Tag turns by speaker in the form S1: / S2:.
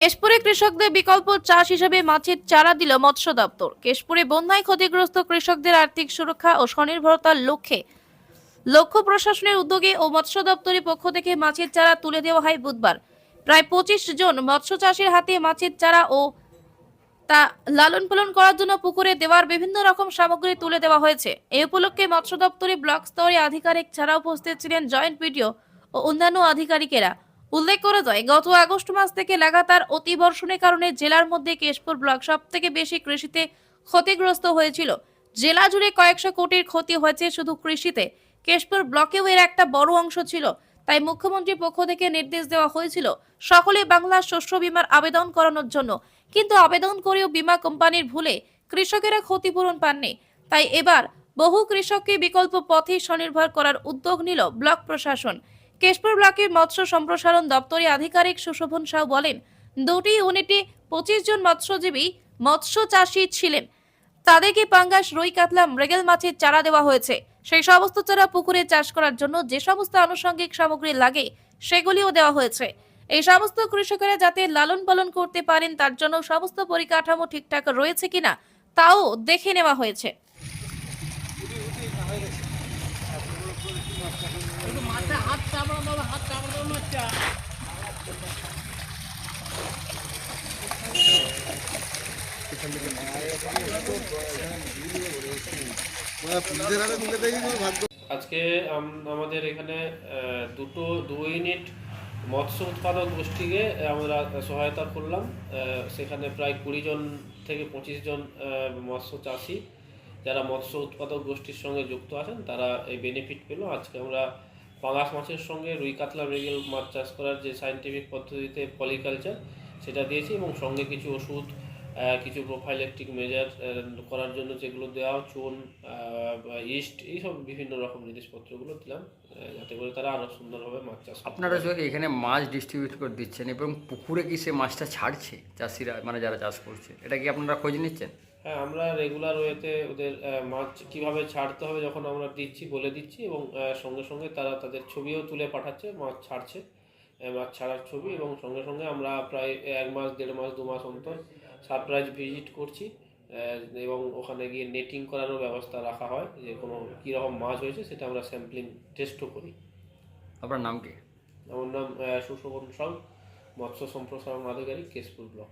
S1: কেশপুরে কৃষকদের বিকল্প চাষ হিসেবে মাছের চারা দিল মৎস্য দপ্তর। কেশপুরে বন্যায় ক্ষতিগ্রস্ত কৃষকদের আর্থিক সুরক্ষা ও স্বনির্ভরতার লক্ষ্যে। লক্ষ্য প্রশাসনের উদ্যোগে ও মৎস্য দপ্তরের পক্ষ থেকে মাছের চারা তুলে দেওয়া হয় বুধবার। প্রায় পঁচিশ জন মৎস্য চাষির হাতে মাছের চারা ও তা লালন পালন করার জন্য পুকুরে দেওয়ার বিভিন্ন রকম সামগ্রী তুলে দেওয়া হয়েছে। এই উপলক্ষে মৎস্য দপ্তরে ব্লক স্তরে আধিকারিক ছাড়া উপস্থিত ছিলেন জয়েন্ট ভিডিও ও অন্যান্য আধিকারিকেরা। উল্লেখ করা যায়, গত আগস্ট মাস থেকে লাগাতার অতিবর্ষণের কারণে জেলার মধ্যে কেশপুর ব্লক সব থেকে বেশি কৃষিতে ক্ষতিগ্রস্ত হয়েছিল। জেলা জুড়ে কয়েকশো কোটির ক্ষতি হয়েছে শুধু কৃষিতে। কেশপুর ব্লকেও এর একটা বড় অংশ ছিল, তাই মুখ্যমন্ত্রীর পক্ষ থেকে নির্দেশ দেওয়া হয়েছিল সকলে বাংলার শস্য বীমার আবেদন করানোর জন্য। কিন্তু আবেদন করেও বীমা কোম্পানির ভুলে কৃষকেরা ক্ষতিপূরণ পাননি। তাই এবার বহু কৃষককে বিকল্প পথে স্বনির্ভর করার উদ্যোগ নিল ব্লক প্রশাসন। কেশপুর ব্লকের মৎস্য সম্প্রসারণ দপ্তরের আধিকারিক সুশোভন সাউ বলেন, দুটি ইউনিটে পঁচিশ জন মৎস্যজীবী, মৎস্য চাষী ছিলেন। তাদেরকে পাঙ্গাস, রুই কাতলা, মৃগেল মাছের চারা দেওয়া হয়েছে। সেই সমস্ত চারা পুকুরে চাষ করার জন্য যে সমস্ত আনুষঙ্গিক সামগ্রী লাগে, সেগুলিও দেওয়া হয়েছে। এই সমস্ত কৃষকেরা যাতে লালন পালন করতে পারেন, তার জন্য সমস্ত পরিকাঠামো ঠিকঠাক রয়েছে কিনা, তাও দেখে নেওয়া হয়েছে।
S2: আজকে আমাদের এখানে দুটো দু ইউনিট মৎস্য উৎপাদক গোষ্ঠীকে আমরা সহায়তা করলাম। সেখানে প্রায় কুড়ি জন থেকে পঁচিশ জন মৎস্য চাষি। যারা মৎস্য উৎপাদক গোষ্ঠীর সঙ্গে যুক্ত আছেন তারা এই বেনিফিট পেল আজকে আমরা পাঙাশ মাছের সঙ্গে রুই কাতলা মৃগেল মাছ চাষ করার যে সাইন্টিফিক পদ্ধতিতে পলিকালচার সেটা দিয়েছি এবং সঙ্গে কিছু ওষুধ কিছু প্রোফাইলেকটিক মেজার করার জন্য যেগুলো দেওয়া চুন ইস্ট এইসব বিভিন্ন রকম জিনিসপত্রগুলো দিলাম যাতে করে তারা আরও সুন্দরভাবে মাছ চাষ
S3: আপনারা
S2: পারে।
S3: যে এখানে মাছ ডিস্ট্রিবিউট করে দিচ্ছেন এবং পুকুরে কি সে মাছটা ছাড়ছে চাষিরা মানে যারা চাষ করছে এটা কি আপনারা খোঁজ নিচ্ছেন
S2: হ্যাঁ আমরা রেগুলার ওয়েতে ওদের মাছ কীভাবে ছাড়তে হবে যখন আমরা দিচ্ছি বলে দিচ্ছি এবং সঙ্গে সঙ্গে তারা তাদের ছবিও তুলে পাঠাচ্ছে মাছ ছাড়ছে মাছ ছাড়ার ছবি এবং সঙ্গে সঙ্গে আমরা প্রায় এক মাস দেড় মাস দু মাস অন্তর সারপ্রাইজ ভিজিট করছি এবং ওখানে গিয়ে নেটিং করারও ব্যবস্থা রাখা হয় যে কোনো কীরকম মাছ হয়েছে সেটা আমরা স্যাম্পলিং টেস্টও করি।
S3: আপনার নাম কি?
S2: আমার নাম সুশোভন সাউ মৎস্য সম্প্রসারণ আধিকারিক কেশপুর ব্লক।